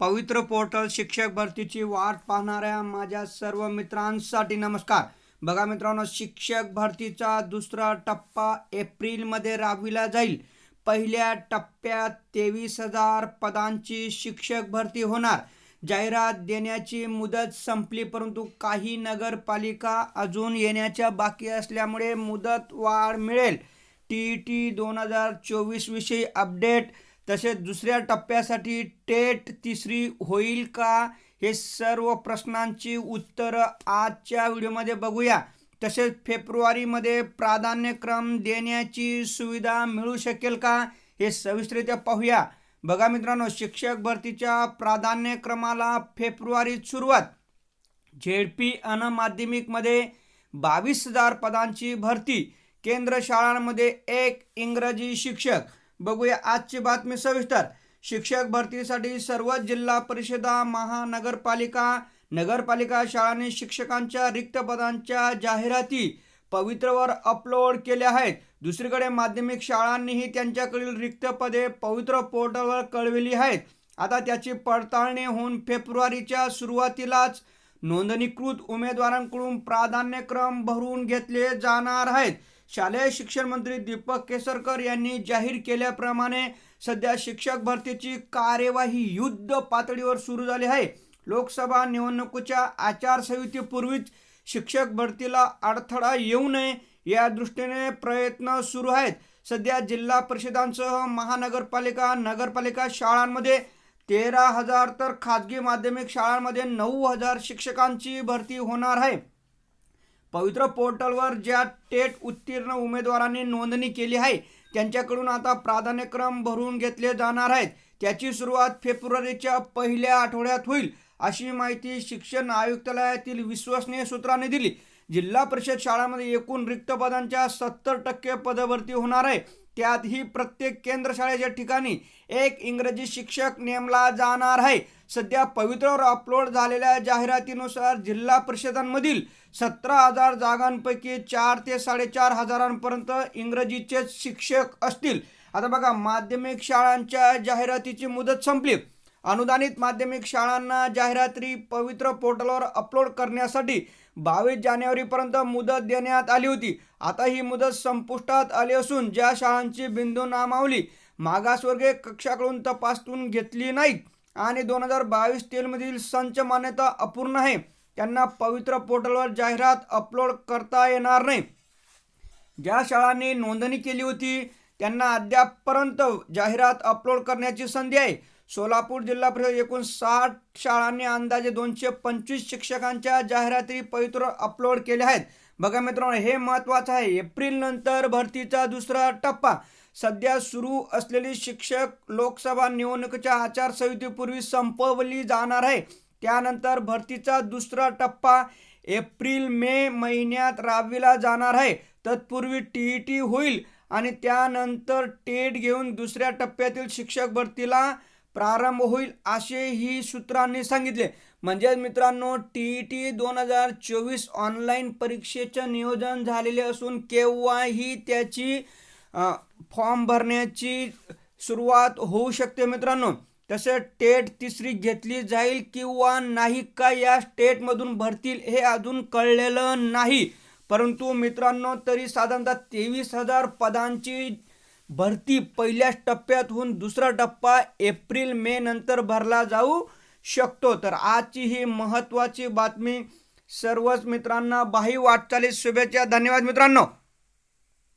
पवित्र पोर्टल शिक्षक भरतीची वाट पाहणाऱ्या माझ्या सर्व मित्रांसाठी नमस्कार. बघा मित्रांनो शिक्षक भरतीचा दुसरा टप्पा एप्रिलमध्ये राबविला जाईल. पहिल्या टप्प्यात तेवीस हजार पदांची शिक्षक भरती होणार. जाहिरात देण्याची मुदत संपली परंतु काही नगरपालिका अजून येण्याच्या बाकी असल्यामुळे मुदत वाढ मिळेल. टी टी दोन हजार चोवीसविषयी अपडेट तसेच दुसऱ्या टप्प्यासाठी टेट तिसरी होईल का? हे सर्व प्रश्नांची उत्तरं आजच्या व्हिडिओमध्ये बघूया. तसेच फेब्रुवारीमध्ये प्राधान्यक्रम देण्याची सुविधा मिळू शकेल का? हे सविस्तरित्या पाहूया. बघा मित्रांनो शिक्षक भरतीच्या प्राधान्यक्रमाला फेब्रुवारीत सुरुवात. झेडपी अन माध्यमिकमध्ये बावीस हजार पदांची भरती. केंद्र शाळांमध्ये एक इंग्रजी शिक्षक. बघूया आजची बातमी सविस्तर. शिक्षक भरतीसाठी सर्व जिल्हा परिषदा महानगरपालिका नगरपालिका शाळांनी शिक्षकांच्या रिक्त पदांच्या जाहिराती पवित्रवर अपलोड केल्या आहेत. दुसरीकडे माध्यमिक शाळांनीही त्यांच्याकडील रिक्त पदे पवित्र पोर्टलवर कळविली आहेत. आता त्याची पडताळणी होऊन फेब्रुवारीच्या सुरुवातीलाच नोंदणीकृत उमेदवारांकडून प्राधान्यक्रम भरून घेतले जाणार आहेत. शालेय शिक्षण मंत्री दीपक केसरकर यांनी जाहीर केल्याप्रमाणे सध्या शिक्षक भरतीची कार्यवाही युद्ध पातळीवर सुरू झाली आहे. लोकसभा निवडणुकीच्या आचारसंहितेपूर्वीच शिक्षक भरतीला अडथळा येऊ नये या दृष्टीने प्रयत्न सुरू आहेत. सध्या जिल्हा परिषदांसह महानगरपालिका नगरपालिका शाळांमध्ये तेरा हजार तर खाजगी माध्यमिक शाळांमध्ये नऊ हजार शिक्षकांची भरती होणार आहे. पवित्र पोर्टलवर ज्या टेट उत्तीर्ण उमेदवारांनी नोंदणी केली आहे त्यांच्याकडून आता प्राधान्यक्रम भरून घेतले जाणार आहेत. त्याची सुरुवात फेब्रुवारीच्या पहिल्या आठवड्यात होईल. अशी माहिती शिक्षण आयुक्तालयातील विश्वसनीय सूत्रांनी दिली. जिल्हा परिषद शाळांमध्ये एकूण रिक्त पदांच्या सत्तर टक्के पदभरती होणार आहे. त्यात ही प्रत्येक केंद्र शाळेच्या ठिकाणी एक इंग्रजी शिक्षक नेमला जाणार आहे. सध्या पवित्रवर अपलोड झालेल्या जाहिरातीनुसार जिल्हा परिषदांमधील सतरा हजार जागांपैकी चार ते साडेचार हजारांपर्यंत इंग्रजीचे शिक्षक असतील. आता बघा माध्यमिक शाळांच्या जाहिरातीची मुदत संपली. अनुदानित माध्यमिक शाळांना जाहिराती पवित्र पोर्टलवर अपलोड करण्यासाठी बावीस जानेवारीपर्यंत मुदत देण्यात आली होती. आता ही मुदत संपुष्टात आली असून ज्या शाळांची बिंदू नामावली मागासवर्गीय कक्षाकडून तपासून घेतली नाहीत. आणि दोन हजार बावीस तेलमधील संच मान्यता अपूर्ण आहे. त्यांना पवित्र पोर्टलवर जाहिरात अपलोड करता येणार नाही. ज्या शाळांनी नोंदणी केली होती त्यांना अद्यापपर्यंत जाहिरात अपलोड करण्याची संधी आहे. सोलापूर जिल्हा परिषद एकूण साठ शाळांनी अंदाजे दोनशे पंचवीस शिक्षकांच्या जाहिराती पवित्र अपलोड केल्या आहेत. बघा मित्रांनो हे महत्त्वाचं आहे. एप्रिल नंतर भरतीचा दुसरा टप्पा. सध्या सुरू असलेली शिक्षक लोकसभा निवडणुकीच्या आचारसंहितेपूर्वी संपवली जाणार आहे. त्यानंतर भरतीचा दुसरा टप्पा एप्रिल मे महिन्यात राबविला जाणार आहे. तत्पूर्वी टी ई टी होईल आणि त्यानंतर टेट घेऊन दुसऱ्या टप्प्यातील शिक्षक भरतीला प्रारंभ होईल असेही सूत्रांनी सांगितले. म्हणजेच मित्रांनो टी ई टी दोन हजार चोवीस ऑनलाईन परीक्षेचं नियोजन झालेले असून केव्हाही त्याची फॉर्म भरण्याची सुरुवात होऊ शकते मित्रांनो. तसं टेट तिसरी घेतली जाईल किंवा नाही का या स्टेटमधून भरतील हे अजून कळलेलं नाही. परंतु मित्रांनो तरी साधारणतः तेवीस हजार पदांची भरती पहिल्याच टप्प्यातून दुसरा टप्पा एप्रिल मे नंतर भरला जाऊ शकतो. तर आजची ही महत्त्वाची बातमी सर्वच मित्रांना बाही वाटचालीस शुभेच्छा. धन्यवाद मित्रांनो.